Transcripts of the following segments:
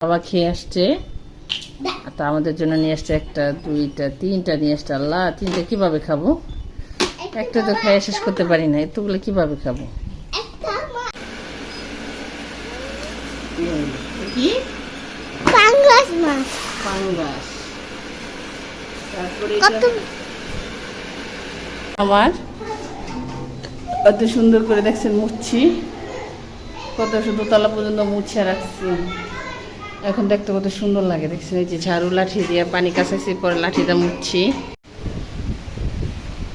বাবা খেয়ে আসছে। তা আমাদের জন্য নিয়ে আসছে একটা দুইটা তিনটা নিয়ে আসছে। আল্লাহ তিনটা কীভাবে খাব? একটা তো খেয়ে শেষ করতে পারি না এতগুলো কীভাবে খাব? কি? পাঙ্গাস মাছ পাঙ্গাস। তারপরে কত আমার। কত সুন্দর করে দেখছেন মুছছি কত শুধু তলা পর্যন্ত মুছে রাখছি এখন দেখতে কত সুন্দর লাগে, দেখছেন এই যে ঝাড়ু লাঠি দিয়ে পানি কাছাইছি পরে লাঠিটা মুছছি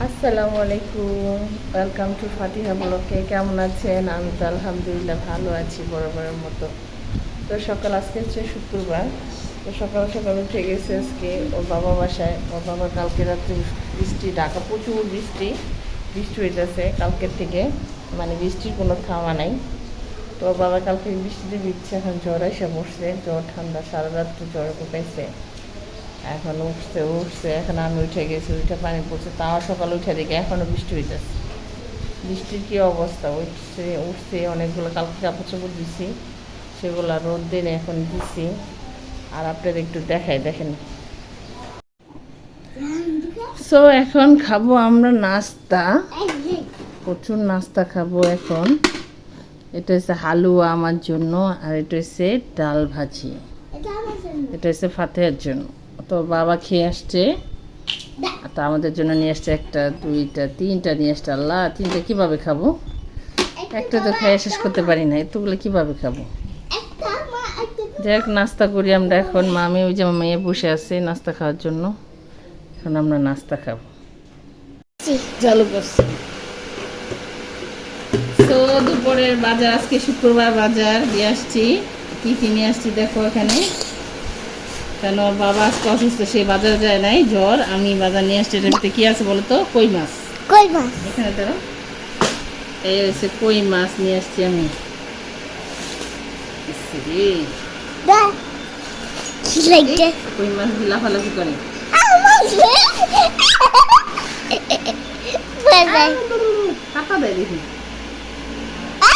আসসালামু আলাইকুম ওয়েলকাম টু ফাতিহা ব্লকে কেমন আছেন? আমি তো আলহামদুলিল্লাহ ভালো আছি, বরাবরের মতো। তো সকাল, আজকে হচ্ছে শুক্রবার। তো সকাল সকাল উঠে গেছে আজকে, ওর বাবা বাসায়। ওর বাবা কালকে রাত্রে বৃষ্টি, ঢাকা প্রচুর বৃষ্টি। বৃষ্টি হইতেছে কালকের থেকে। মানে বৃষ্টির কোনো থামা নাই। তো বাবা কালকে বৃষ্টিতে ভিজছে, এখন জ্বর এসে বসছে জ্বর, ঠান্ডা সারা রাত্র জ্বর কোপাইছে এখন উঠছে উঠছে, এখন আমি উঠে গেছি, উঠে পানি পড়ছে, তাও সকালে উঠে দেখে এখনও বৃষ্টি হইতেছে। বৃষ্টির কী অবস্থা? উঠছে উঠছে, অনেকগুলো কালকে কাপড় চোপড় দিছি, সেগুলো রোদ দিনে এখন দিছি। আর আপনাদের একটু দেখাই, দেখেন। সো এখন খাব আমরা নাস্তা। প্রচুর নাস্তা খাব এখন। এটা হচ্ছে হালুয়া আমার জন্য আর এটা হচ্ছে ডাল ভাজি। এটা হচ্ছে ফাতেহার জন্য। তো বাবা খেয়ে আসছে। আর তা আমাদের জন্য নিয়ে আসছে একটা দুইটা তিনটা নিয়ে আসছে। আল্লাহ তিনটা কীভাবে খাব? একটা তো খেয়ে শেষ করতে পারি না এতগুলো কীভাবে খাব? যাই নাস্তা করি আমরা এখন। মামি ওই যে মেয়ে বসে আছে নাস্তা খাওয়ার জন্য। এখন আমরা নাস্তা খাব। চালু করছি। তো দুপুরের বাজার আজকে শুক্রবার বাজার দিয়ে আসছি। কি কি নিয়ে আসছি দেখো এখানে। কেন বাবা আজকে অসুস্থ সে বাজারে যায় নাই। জ্বর আমি বাজার নিয়ে আসছি এটার ভিতরে কি আছে বলো তো? কই মাছ? কই মাছ? এখানে দাঁড়াও এই হচ্ছে কই মাছ নিয়ে আসছি আমি। কই মাছ লাফালাফি করে। কাটা দেয় দেখি।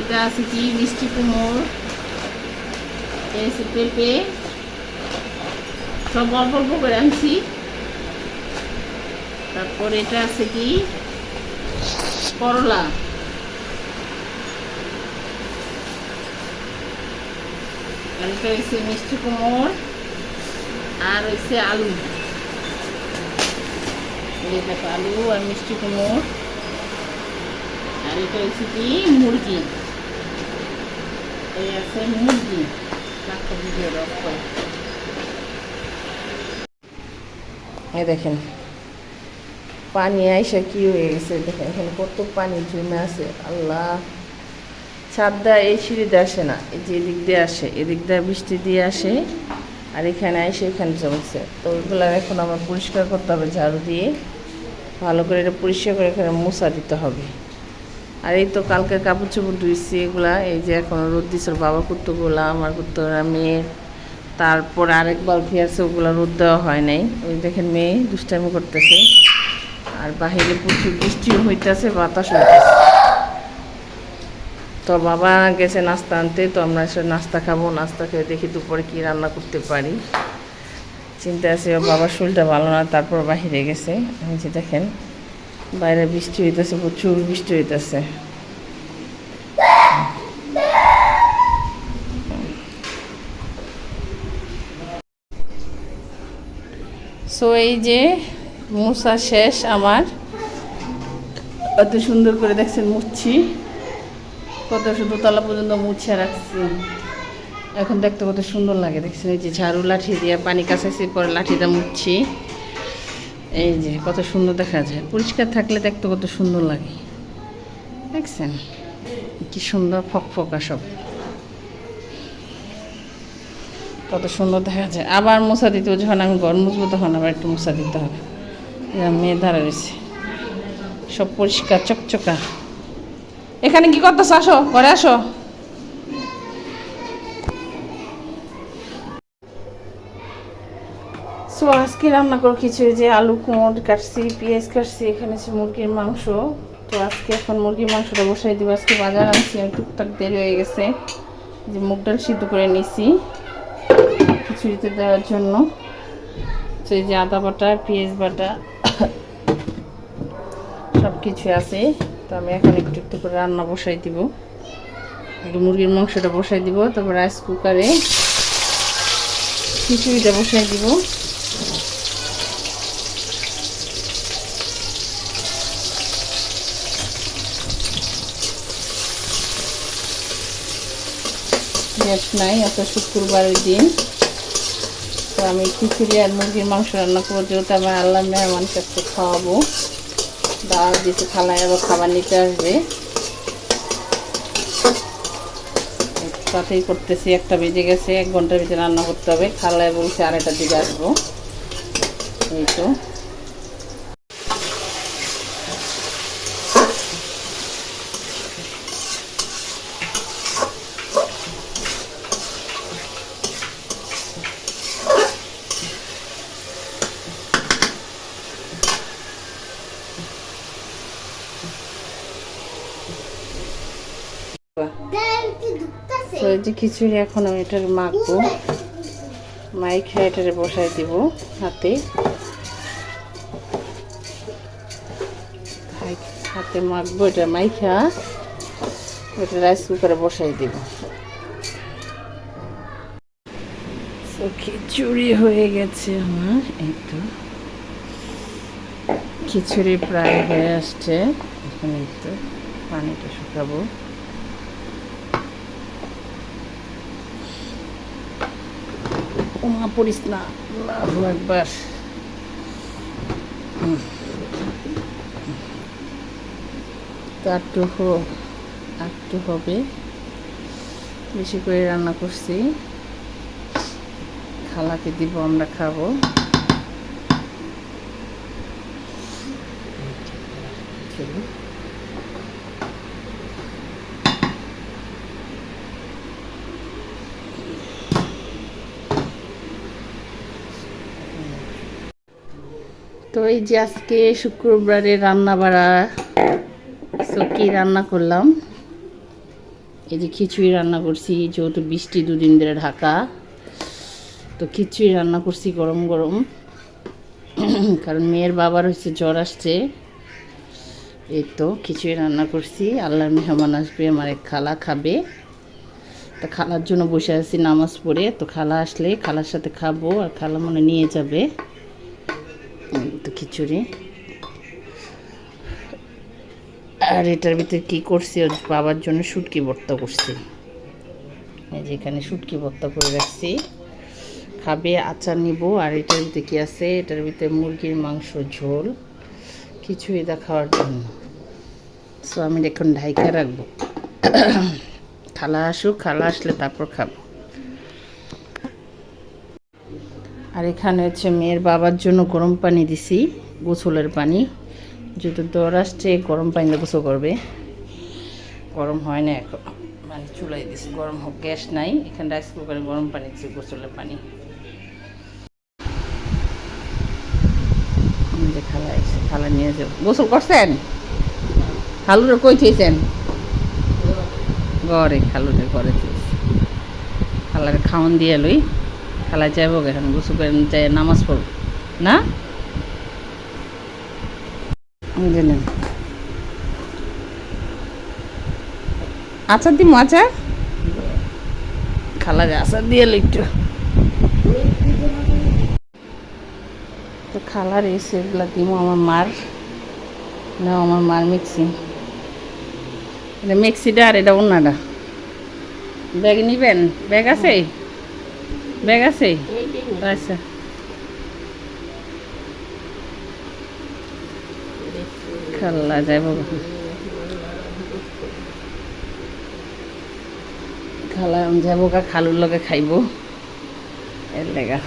এটা আছে কি? মিষ্টি এই আছে পেঁপে। সব অল্প অল্প করে আনছি। তারপর এটা আছে কি? করলা। আর এটা হচ্ছে মিষ্টি কুমড় আর হচ্ছে আলু। দেখো, আলু আর মিষ্টি কুমড় আর এটা হচ্ছে কি? মুরগি। দেখেন পানি আইসা কি হয়ে গেছে দেখেন এখানে কত পানি জমে আছে আল্লাহ ছাদটা এই সিঁড়িতে আসে না এই যে এদিক দিয়ে আসে এদিক দিয়ে বৃষ্টি দিয়ে আসে আর এখানে এসে এখানে জমছে তো ওইগুলো এখন আমার পরিষ্কার করতে হবে, ঝাড়ু দিয়ে। ভালো করে এটা পরিষ্কার করে এখানে মশা দিতে হবে। আর এই তো কালকে কাপড় চোপড় ধুইছি এগুলা, এই যে এখন রোদ ওর বাবা কুত্তগুলা আমার কুত্তরা মেয়ের তারপর আরেক বালতি আছে, ওগুলো রোদ দেওয়া হয় নাই। ওই দেখেন মেয়ে দুষ্টামি করতেছে। আর বাহিরে প্রচুর বৃষ্টিও হইতেছে, বাতাস হইতেছে। তো বাবা গেছে নাস্তা আনতে, তো আমরা এসে নাস্তা খাব, নাস্তা খেয়ে দেখি দুপুরে কি রান্না করতে পারি। চিন্তা আছে বাবার শরীরটা ভালো না, তারপর বাহিরে গেছে। এই যে দেখেন বাইরে বৃষ্টি হইতেছে প্রচুর বৃষ্টি হইতেছে। সো এই যে মুসা শেষ আমার। অত সুন্দর করে দেখছেন মুছছি। কত শুধু তলা পর্যন্ত মুছে রাখছি। এখন দেখতে কত সুন্দর লাগে দেখছেন এই যে ঝাড়ু লাঠি দিয়ে পানি কাছাইছি পরে লাঠিটা মুছছি। এই যে, কত সুন্দর দেখা যায় পরিষ্কার থাকলে দেখতে কত সুন্দর লাগে। দেখছেন? কি সুন্দর ফকফকা সব। কত সুন্দর দেখা যায় আবার মশা দিতে যখন আমি ঘর মুছবো তখন আবার একটু মশা দিতে হবে। মেয়ে ধারা রয়েছে। সব পরিষ্কার, চকচকা। এখানে কি করতেছ? আসো, ঘরে আসো। সো আজকে রান্না করো কিছু যে আলু, কুমড়, কাটছি, পেঁয়াজ কাটছি, এখানে আছে মুরগির মাংস। তো আজকে এখন মুরগির মাংসটা বসাই দিব। আজকে বাজার আনছি, আর টুকটাক দেরি হয়ে গেছে। যে মুগ ডাল সিদ্ধ করে নিছি খিচুড়িতে দেওয়ার জন্য। তো এই যে আদা বাটা, পেঁয়াজ বাটা সব কিছু আছে। তো আমি এখন একটু একটু করে রান্না বসাই দিব। একটু মুরগির মাংসটা বসাই দিব, তারপর রাইস কুকারে খিচুড়িটা বসাই দিব। গ্যাস নাই এত শুক্রবারের দিন। তো আমি খিচুড়ি আর মুরগির মাংস রান্না করব যেহেতু আমার আল্লাহ মেহমান কাছে খাওয়াবো। দাওয়াত দিতে খালায় আবার খাবার নিতে আসবে। তাতেই করতেছি, একটা বেজে গেছে, এক ঘণ্টার ভিতরে রান্না করতে হবে। খালায় বলছে আড়াইটার দিকে আসব। এই তো তো এই যে খিচুড়ি এখন আমি এটার মাখবো। মাইখা এটারে বসাই দিব হাতে। হাতে মাখবো, এটা মাইখা। এটা রাইস কুকারে বসাই দিব। খিচুড়ি হয়ে গেছে আমার, এই তো। খিচুড়ি প্রায় হয়ে আসছে, এখন এই তো পানিটা শুকাবো। ওমা পড়িস না। আল্লাহু একবার তো হবে। বেশি করে রান্না করছি। খালাকে দিব, আমরা খাব চলো তো এই যে আজকে শুক্রবারে রান্না বাড়া কি রান্না করলাম? এই যে খিচুড়ি রান্না করছি, যেহেতু বৃষ্টি দুদিন ধরে ঢাকা, তো খিচুড়ি রান্না করছি গরম গরম। কারণ মেয়ের বাবার হচ্ছে জ্বর আসছে। এই তো খিচুড়ি রান্না করছি, আল্লাহর মেহমান আসবে, আমার এক খালা খাবে। তো খালার জন্য বসে আছি নামাজ পড়ে, তো খালা আসলে খালার সাথে খাব, আর খালা মনে নিয়ে যাবে। তো খিচুড়ি। আর এটার ভিতরে কি করছি? ওর বাবার জন্য শুটকি ভর্তা করছি। এই যে এখানে শুটকি ভর্তা করে রাখছি। খাবে, আচার নিব। আর এটার ভিতরে কি আছে? এটার ভিতরে মুরগির মাংস, ঝোল কিছুই দা খাওয়ার জন্য। সো আমি এখন ঢাইকা রাখব। খালা আসুক খালা আসলে তারপর খাব। আর এখানে হচ্ছে মেয়ের বাবার জন্য গরম পানি দিছি, গোসলের পানি। যেহেতু দর আসছে, গরম পানিতে গোসল করবে। গরম হয় না এখন। মানে চুলাই দিছি, গরম হোক, গ্যাস নাই। এখানে রাইস কুকারে গরম পানি দিছি, গোসলের পানি। খালা এসে, খালা নিয়ে যাও। গোসল করছেন? খালুরে কই থইছেন? ঘরে, খালুরে ঘরে খালারে খাওয়ান দিয়ে লই। খালা যাব এখন গোসল করে যাই নামাজ পড়ব। না? আচার দিমু আচার? খালা আচার দিয়ে একটু। তো খালার এসে এগুলা দিমু আমার মার। না আমার মার মিক্সি। এটা মিক্সিটা আর এটা অন্যটা। ব্যাগ নিবেন? ব্যাগ আছে? ব্যাগ আছে? আচ্ছা। খাল্লা যাইব খালা যাব কা খালুর লগে খাইব। এর লেগা।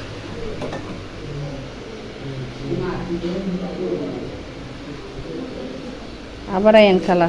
আবার খালা।